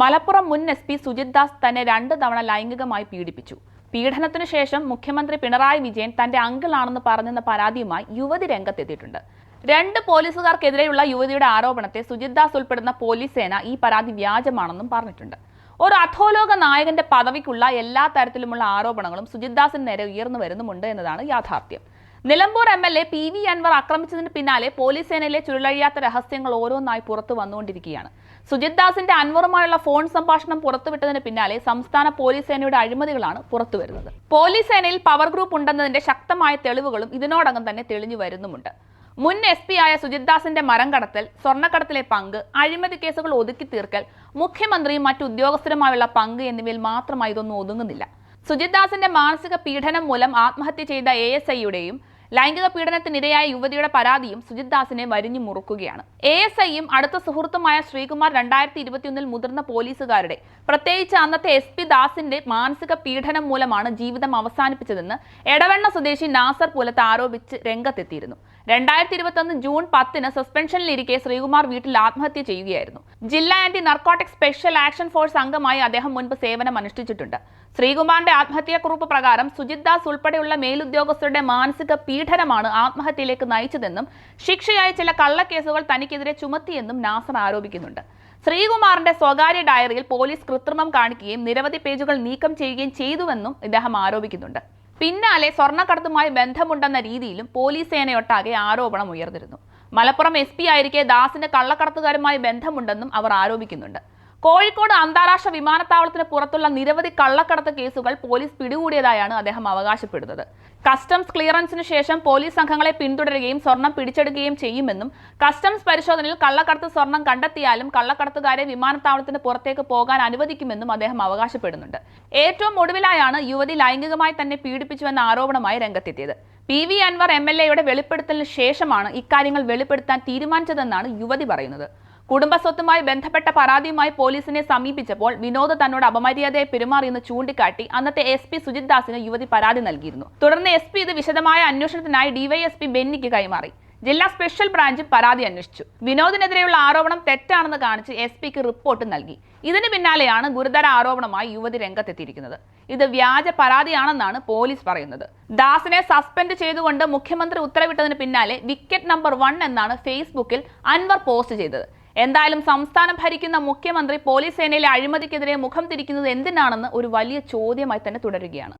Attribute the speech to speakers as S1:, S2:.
S1: മലപ്പുറം മുൻ S P Sujith Das തന്നെ രണ്ട് തവണ ലൈംഗികമായി പീഡിപ്പിച്ചു. പീഡനത്തിനു ശേഷം മുഖ്യമന്ത്രി പിണറായി വിജയൻ തന്റെ അങ്കിളാണെന്ന് പറഞ്ഞെന്ന പരാതിയുമായി യുവതി രംഗത്തെത്തിയിട്ടുണ്ട്. രണ്ട് പോലീസുകാർക്കെതിരെയുള്ള യുവതിയുടെ ആരോപണത്തെ സുജിത് ദാസ് ഉൾപ്പെടുന്ന പോലീസ് സേന ഈ പരാതി വ്യാജമാണെന്നും പറഞ്ഞിട്ടുണ്ട്. ഒരു അധോലോക നായകന്റെ പദവിക്കുള്ള എല്ലാ തരത്തിലുമുള്ള ആരോപണങ്ങളും സുജിത് ദാസിന് നേരെ ഉയർന്നു വരുന്നുമുണ്ട് എന്നതാണ് യാഥാർത്ഥ്യം. Nilambur M L A P V Anvar ആക്രമിച്ചതിന് പിന്നാലെ പോലീസ് സേനയിലെ ചുരുളഴിയാത്ത രഹസ്യങ്ങൾ ഓരോന്നായി പുറത്തു വന്നുകൊണ്ടിരിക്കുകയാണ്. സുജിത് ദാസിന്റെ അൻവറുമായുള്ള ഫോൺ സംഭാഷണം പുറത്തുവിട്ടതിന് പിന്നാലെ സംസ്ഥാന പോലീസ് സേനയുടെ അഴിമതികളാണ് പുറത്തുവരുന്നത്. പോലീസ് സേനയിൽ പവർ ഗ്രൂപ്പ് ഉണ്ടെന്നതിന്റെ ശക്തമായ തെളിവുകളും ഇതിനോടകം തന്നെ തെളിഞ്ഞു വരുന്നുമുണ്ട്. മുൻ എസ് പി ആയ സുജിത് ദാസിന്റെ മരം കടത്തൽ സ്വർണക്കടത്തിലെ പങ്ക് അഴിമതി കേസുകൾ ഒതുക്കി തീർക്കൽ മുഖ്യമന്ത്രിയും മറ്റു ഉദ്യോഗസ്ഥരുമായുള്ള പങ്ക് എന്നിവയിൽ മാത്രമായി ഇതൊന്നും ഒതുങ്ങുന്നില്ല. സുജിത് ദാസിന്റെ മാനസിക പീഡനം മൂലം ആത്മഹത്യ ചെയ്ത എ എസ് ഐയുടെയും ലൈംഗിക പീഡനത്തിനിരയായ യുവതിയുടെ പരാതിയും സുജിത് ദാസിനെ വരിഞ്ഞു മുറുക്കുകയാണ്. എ എസ് ഐയും അടുത്ത സുഹൃത്തുമായ ശ്രീകുമാർ രണ്ടായിരത്തി ഇരുപത്തിയൊന്നിൽ മുതിർന്ന പോലീസുകാരുടെ പ്രത്യേകിച്ച് അന്നത്തെ എസ് പി ദാസിന്റെ മാനസിക പീഡനം മൂലമാണ് ജീവിതം അവസാനിപ്പിച്ചതെന്ന് എടവണ്ണ സ്വദേശി നാസർ പുലത്ത് ആരോപിച്ച് രംഗത്തെത്തിയിരുന്നു. രണ്ടായിരത്തി ഇരുപത്തൊന്ന് ജൂൺ പത്തിന് സസ്പെൻഷനിലിരിക്കെ ശ്രീകുമാർ വീട്ടിൽ ആത്മഹത്യ ചെയ്യുകയായിരുന്നു. ജില്ലാ anti narcotic special action force അംഗമായി അദ്ദേഹം മുൻപ് സേവനം അനുഷ്ഠിച്ചിട്ടുണ്ട്. ശ്രീകുമാറിന്റെ ആത്മഹത്യാക്കുറിപ്പ് പ്രകാരം സുജിത് ദാസ് ഉൾപ്പെടെയുള്ള മേലുദ്യോഗസ്ഥരുടെ മാനസിക പീഡനമാണ് ആത്മഹത്യയിലേക്ക് നയിച്ചതെന്നും ശിക്ഷയായ ചില കള്ളക്കേസുകൾ തനിക്കെതിരെ ചുമത്തിയെന്നും നാസർ ആരോപിക്കുന്നുണ്ട്. ശ്രീകുമാറിന്റെ സ്വകാര്യ ഡയറിയിൽ പോലീസ് കൃത്രിമം കാണിക്കുകയും നിരവധി പേജുകൾ നീക്കം ചെയ്യുകയും ചെയ്തുവെന്നും ഇദ്ദേഹം ആരോപിക്കുന്നുണ്ട്. പിന്നാലെ സ്വർണക്കടത്തുമായി ബന്ധമുണ്ടെന്ന രീതിയിലും പോലീസ് സേനയൊട്ടാകെ ആരോപണം ഉയർന്നിരുന്നു. മലപ്പുറം എസ് പി ആയിരിക്കെ ദാസിന് കള്ളക്കടത്തുകാരുമായി ബന്ധമുണ്ടെന്നും അവർ ആരോപിക്കുന്നുണ്ട്. കോഴിക്കോട് അന്താരാഷ്ട്ര വിമാനത്താവളത്തിന് പുറത്തുള്ള നിരവധി കള്ളക്കടത്ത് കേസുകൾ പോലീസ് പിടികൂടിയതായാണ് അദ്ദേഹം അവകാശപ്പെടുന്നത്. കസ്റ്റംസ് ക്ലിയറൻസിന് ശേഷം പോലീസ് സംഘങ്ങളെ പിന്തുടരുകയും സ്വർണം പിടിച്ചെടുക്കുകയും ചെയ്യുമെന്നും കസ്റ്റംസ് പരിശോധനയിൽ കള്ളക്കടത്ത് സ്വർണം കണ്ടെത്തിയാലും കള്ളക്കടത്തുകാരെ വിമാനത്താവളത്തിന് പുറത്തേക്ക് പോകാൻ അനുവദിക്കുമെന്നും അദ്ദേഹം അവകാശപ്പെടുന്നുണ്ട്. ഏറ്റവും ഒടുവിലായാണ് യുവതി ലൈംഗികമായി തന്നെ പീഡിപ്പിച്ചുവെന്ന ആരോപണമായി രംഗത്തെത്തിയത്. P V Anvar M L എയുടെ വെളിപ്പെടുത്തലിന് ശേഷമാണ് ഇക്കാര്യങ്ങൾ വെളിപ്പെടുത്താൻ തീരുമാനിച്ചതെന്നാണ് യുവതി പറയുന്നത്. കുടുംബസ്വത്തുമായി ബന്ധപ്പെട്ട പരാതിയുമായി പോലീസിനെ സമീപിച്ചപ്പോൾ വിനോദ് തന്നോട് അപമര്യാദയെ പെരുമാറിയെന്ന് ചൂണ്ടിക്കാട്ടി അന്നത്തെ എസ് പി സുജിത് ദാസിന് യുവതി പരാതി നൽകിയിരുന്നു. തുടർന്ന് എസ് പി ഇത് വിശദമായ അന്വേഷണത്തിനായി ഡിവൈഎസ്പി ബെന്നിക്ക് കൈമാറി. ജില്ലാ സ്പെഷ്യൽ ബ്രാഞ്ച് പരാതി അന്വേഷിച്ചു. വിനോദിനെതിരെയുള്ള ആരോപണം തെറ്റാണെന്ന് കാണിച്ച് എസ് പിക്ക് റിപ്പോർട്ട് നൽകി. ഇതിന് പിന്നാലെയാണ് ഗുരുതര ആരോപണമായി യുവതി രംഗത്തെത്തിയിരിക്കുന്നത്. ഇത് വ്യാജ പരാതിയാണെന്നാണ് പോലീസ് പറയുന്നത്. ദാസിനെ സസ്പെൻഡ് ചെയ്തുകൊണ്ട് മുഖ്യമന്ത്രി ഉത്തരവിട്ടതിന് പിന്നാലെ വിക്കറ്റ് നമ്പർ വൺ എന്നാണ് ഫേസ്ബുക്കിൽ അൻവർ പോസ്റ്റ് ചെയ്തത്. എന്തായാലും സംസ്ഥാനം ഭരിക്കുന്ന മുഖ്യമന്ത്രി പോലീസ് സേനയിലെ അഴിമതിക്കെതിരെ മുഖം തിരിക്കുന്നത് എന്തിനാണെന്ന് ഒരു വലിയ ചോദ്യമായി തന്നെ തുടരുകയാണ്.